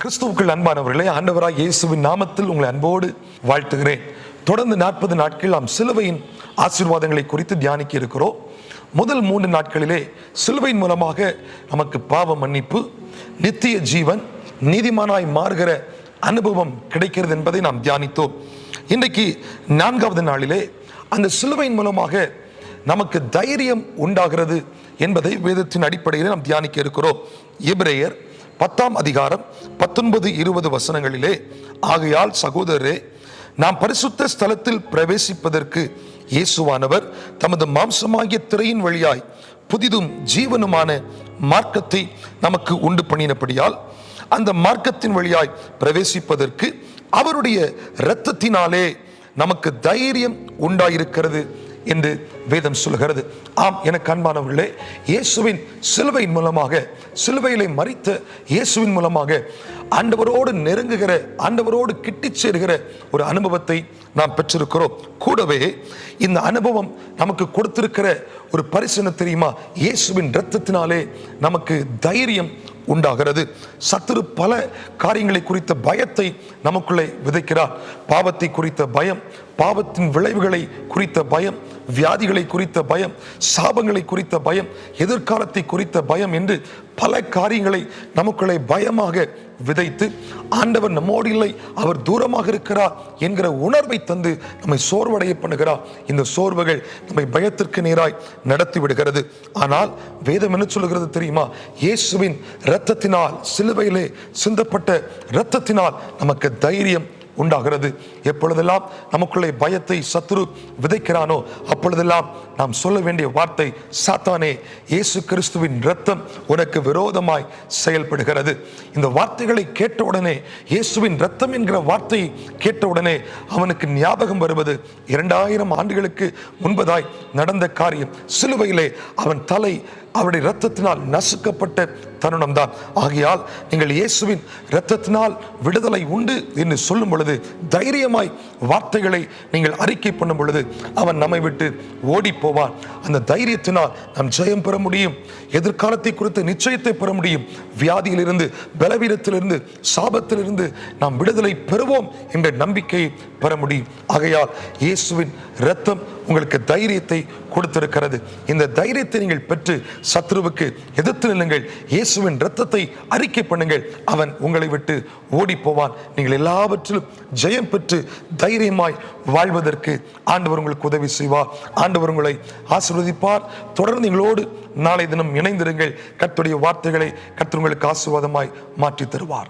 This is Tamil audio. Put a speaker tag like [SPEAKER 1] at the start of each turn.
[SPEAKER 1] கிறிஸ்துவுக்குள் அன்பானவர்களே ஆண்டவராக இயேசுவின் நாமத்தில் உங்களை அன்போடு வாழ்த்துகிறேன். தொடர்ந்து நாற்பது நாட்கள் நாம் சிலுவையின் ஆசீர்வாதங்களை குறித்து தியானிக்க இருக்கிறோம். முதல் மூன்று நாட்களிலே சிலுவையின் மூலமாக நமக்கு பாவ மன்னிப்பு நித்திய ஜீவன் நீதிமானாய் மாறுகிற அனுபவம் கிடைக்கிறது என்பதை நாம் தியானித்தோம். இன்றைக்கு நான்காவது நாளிலே அந்த சிலுவையின் மூலமாக நமக்கு தைரியம் உண்டாகிறது என்பதை வேதத்தின் அடிப்படையில் நாம் தியானிக்க இருக்கிறோம். எபிரேயர் பத்தாம் அதிகாரம் பத்தொன்பது இருபது வசனங்களிலே ஆகையால் சகோதரரே நாம் பரிசுத்த ஸ்தலத்தில் பிரவேசிப்பதற்கு இயேசுவானவர் தமது மாம்சமாகிய திரையின் வழியாய் புதிதும் ஜீவனுமான மார்க்கத்தை நமக்கு உண்டு பண்ணினபடியால் அந்த மார்க்கத்தின் வழியாய் பிரவேசிப்பதற்கு அவருடைய இரத்தத்தினாலே நமக்கு தைரியம் உண்டாயிருக்கிறது. என்று வேதம் சொல்கிறது ஆம் எனக்கு அன்பானவர்களே இயேசுவின் சிலுவையின் மூலமாக சிலுவையிலே மறித்த இயேசுவின் மூலமாக ஆண்டவரோடு நெருங்குகிற ஆண்டவரோடு கிட்டி சேர்கிற ஒரு அனுபவத்தை நாம் பெற்றிருக்கிறோம். கூடவே இந்த அனுபவம் நமக்கு கொடுத்திருக்கிற ஒரு பரிசு தெரியுமா? இயேசுவின் இரத்தத்தினாலே நமக்கு தைரியம் உண்டாகிறது. சத்துரு பல காரியங்களை குறித்த பயத்தை நமக்குள்ளே விதைக்கிறார். பாவத்தை குறித்த பயம் பாவத்தின் விளைவுகளை குறித்த பயம் வியாதிகளை குறித்த பயம் சாபங்களை குறித்த பயம் எதிர்காலத்தை குறித்த பயம் என்று பல காரியங்களை நமக்குள்ளே பயமாக விதைத்து ஆண்டவர் நம்மோடு இல்லை அவர் தூரமாக இருக்கிறார் என்கிற உணர்வை தந்து நம்மை சோர்வடைய பண்ணுகிறார் இந்த சோர்வுகள் நம்மை பயத்திற்கு நேராய் நடத்தி விடுகிறது. ஆனால் வேதம் என்ன சொல்லுகிறது தெரியுமா? இயேசுவின் இரத்தத்தினால் சிலுவையிலே சிந்தப்பட்ட இரத்தத்தினால் நமக்கு தைரியம் உண்டாகிறது. எப்பொழுதெல்லாம் நமக்குள்ளே பயத்தை சத்துரு விதைக்கிறானோ அப்பொழுதெல்லாம் நாம் சொல்ல வேண்டிய வார்த்தை சாத்தானே இயேசு கிறிஸ்துவின் ரத்தம் உனக்கு விரோதமாய் செயல்படுகிறது. இந்த வார்த்தைகளை கேட்டவுடனே இயேசுவின் ரத்தம் என்கிற வார்த்தையை கேட்டவுடனே அவனுக்கு ஞாபகம் வருவது இரண்டாயிரம் ஆண்டுகளுக்கு முன்பதாய் நடந்த காரியம். சிலுவையிலே அவன் தலை அவருடைய இரத்தத்தினால் நசுக்கப்பட்ட தருணம்தான். ஆகையால் நீங்கள் இயேசுவின் இரத்தத்தினால் விடுதலை உண்டு என்று சொல்லும் பொழுது தைரியமாய் வார்த்தைகளை நீங்கள் அறிக்கை பண்ணும் பொழுது அவன் நம்மை விட்டு ஓடி போவான் அந்த தைரியத்தினால் நாம் ஜெயம் பெற முடியும். எதிர்காலத்தை குறித்து நிச்சயத்தை பெற முடியும். வியாதியிலிருந்து பலவீனத்திலிருந்து சாபத்திலிருந்து நாம் விடுதலை பெறுவோம் என்ற நம்பிக்கையை பெற முடியும். ஆகையால் இயேசுவின் இரத்தம் உங்களுக்கு தைரியத்தை கொடுத்திருக்கிறது. இந்த தைரியத்தை நீங்கள் பெற்று சத்ருவுக்கு எதிர்த்து நில்லுங்கள். இயேசுவின் ரத்தத்தை அறிக்கை பண்ணுங்கள். அவன் உங்களை விட்டு ஓடி போவான் நீங்கள் எல்லாவற்றிலும் ஜெயம் பெற்று தைரியமாய் வாழ்வதற்கு ஆண்டவர் உங்களுக்கு உதவி செய்வார். ஆண்டவர் உங்களை ஆசிர்வதிப்பார். தொடர்ந்து எங்களோடு நாளை தினம் இணைந்திருங்கள். கத்துடைய வார்த்தைகளை கத்து உங்களுக்கு ஆசீர்வாதமாய் மாற்றி தருவார்.